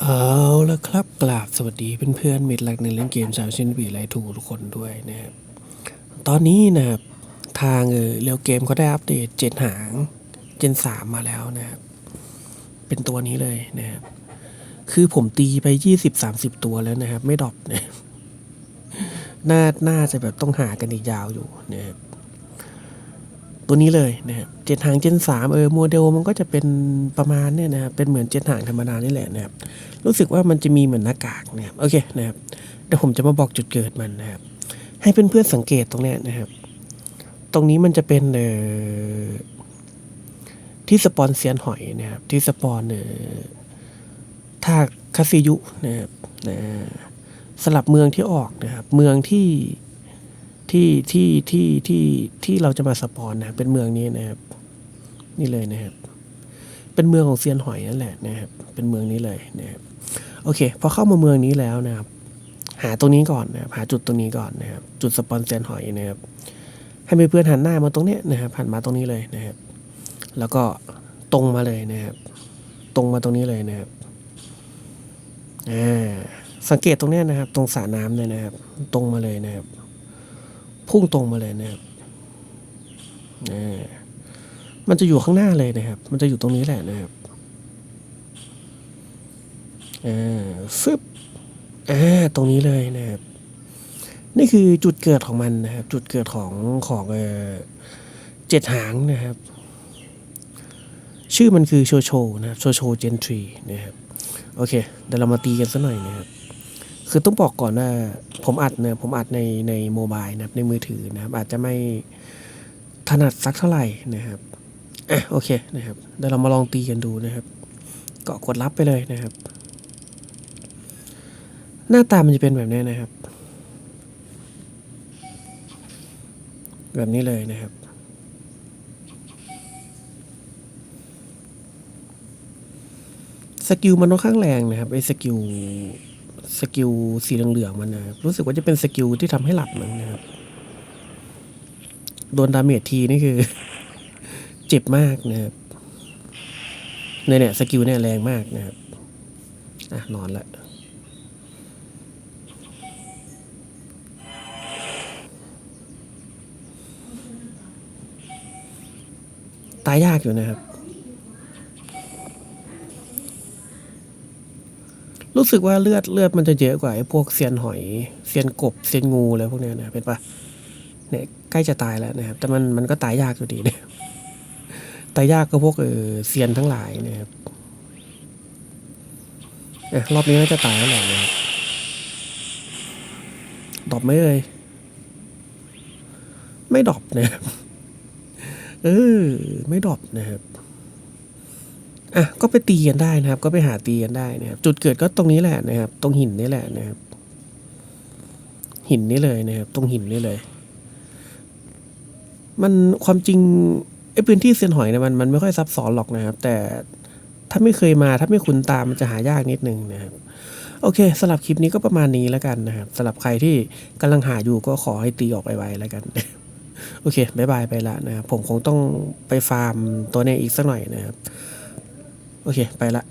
เอาละครับกราบสวัสดีเพื่อนๆมิตรรักในเล่นเกมชาวเชนบีไลทูทุกคนด้วยนะครับตอนนี้นะครับทางเออเรียวเกมเขาได้อัปเดตเจ็ดหางเจนสามมาแล้วนะครับเป็นตัวนี้เลยนะครับคือผมตีไปยี่สิบสามสิบตัวแล้วนะครับ ไม่ดรอปนะครับน่าน่าจะแบบต้องหากันอีกยาวอยู่นะครับ ตัวนี้เลยนะครับเจ็ดหางเจนสามเออโมเดลมันก็จะเป็นประมาณเนี่ยนะครับเป็นเหมือนเจ็ดหางธรรมดานี่แหละนะครับรู้สึกว่ามันจะมีเหมือนหน้ากากนะครับโอเคนะครับเดี๋ยวผมจะมาบอกจุดเกิดมันนะครับ ให้เพื่อนๆสังเกตตรงเนี้ยนะครับ ตรงนี้มันจะเป็นเอ่อที่สปอนเซียนหอยนะครับ ที่สปอนเอ่อท่าคาซิยุนะครับนะสลับเมืองที่ออกนะครับ เมืองที่ ที่ที่ที่ที่ที่เราจะมาสปอนนะเป็นเมืองนี้นะครับ นี่เลยนะครับ เป็นเมืองของเซียนหอยนั่นแหละนะครับ เป็นเมืองนี้เลยนะครับโอเค พอเข้ามาเมืองนี้แล้วนะครับ หาตรงนี้ก่อนนะครับหาจุดตรงนี้ก่อนนะครับ จุดสปอนเซียนหอยนะครับ ให้เพื่อนหันหน้ามาตรงเนี้ยนะครับหันมาตรงนี้เลยนะครับ แล้วก็ตรงมาเลยนะครับ ตรงมาตรงนี้เลยนะครับอ่าสังเกตตรงเนี้ยนะครับ ตรงสระน้ำเลยนะครับ ตรงมาเลยนะครับ พุ่งตรงมาเลยนะครับอ่ามันจะอยู่ข้างหน้าเลยนะครับ มันจะอยู่ตรงนี้แหละนะครับอ่าฟึบอ่าตรงนี้เลยนะครับ นี่คือจุดเกิดของมันนะครับ จุดเกิดของของเออเจ็ดหางนะครับ ชื่อมันคือโชโชนะครับ โชโชเจนทรีนะครับ โอเค เดี๋ยวเรามาตีกันสักหน่อยนะครับ คือต้องบอกก่อนว่าผมอัดเนี่ยผมอัดในในโมบายนะครับในมือถือนะครับ อาจจะไม่ถนัดสักเท่าไหร่นะครับอะโอเคนะครับเดี๋ยวเรามาลองตีกันดูนะครับก็กดรับไปเลยนะครับ หน้าตามันจะเป็นแบบนี้นะครับ แบบนี้เลยนะครับสกิลมันค่อนข้างแรงนะครับไอ้สกิล สกิลสีเหลืองๆมันนะครับรู้สึกว่าจะเป็นสกิลที่ทำให้หลับมันนะครับโดนดาเมจทีนี่คือ เจ็บมากนะครับเนี่ยเนี่ยสกิลเนี่ยแรงมากนะครับอะนอนละตายยากอยู่นะครับ รู้สึกว่าเลือดเลือดมันจะเยอะกว่าไอ้พวกเซียนหอยเซียนกบเซียนงูอะไรพวกเนี้ยนะเป็นปะเนี่ยใกล้จะตายแล้วนะครับ แต่มันมันก็ตายยากอยู่ดีเนี่ยตายยากก็พวกเออเซียนทั้งหลายนะครับอ่รอบนี้น่าจะตายแล้วแหละนะครับดอปไหมเอ่ยไม่ดอปนะครับเออไม่ดอปนะครับ อะก็ไปตีกันได้นะครับ ก็ไปหาตีกันได้นะครับ จุดเกิดก็ตรงนี้แหละนะครับ ตรงหินนี่แหละนะครับ หินนี่เลยนะครับ ตรงหินนี่เลย มันความจริงไอ้พื้นที่เซียนหอยเนี่ยมันมันไม่ค่อยซับซ้อนหรอกนะครับ แต่ถ้าไม่เคยมาถ้าไม่คุ้นตามมันจะหายากนิดนึงนะครับโอเคสำหรับคลิปนี้ก็ประมาณนี้แล้วกันนะครับสำหรับใครที่กำลังหาอยู่ก็ขอให้ตีออกไปไวแล้วกัน โอเคบายบายไปละนะครับผมคงต้องไปฟาร์มตัวเนี้ยอีกสักหน่อยนะครับ โอเค ไปละ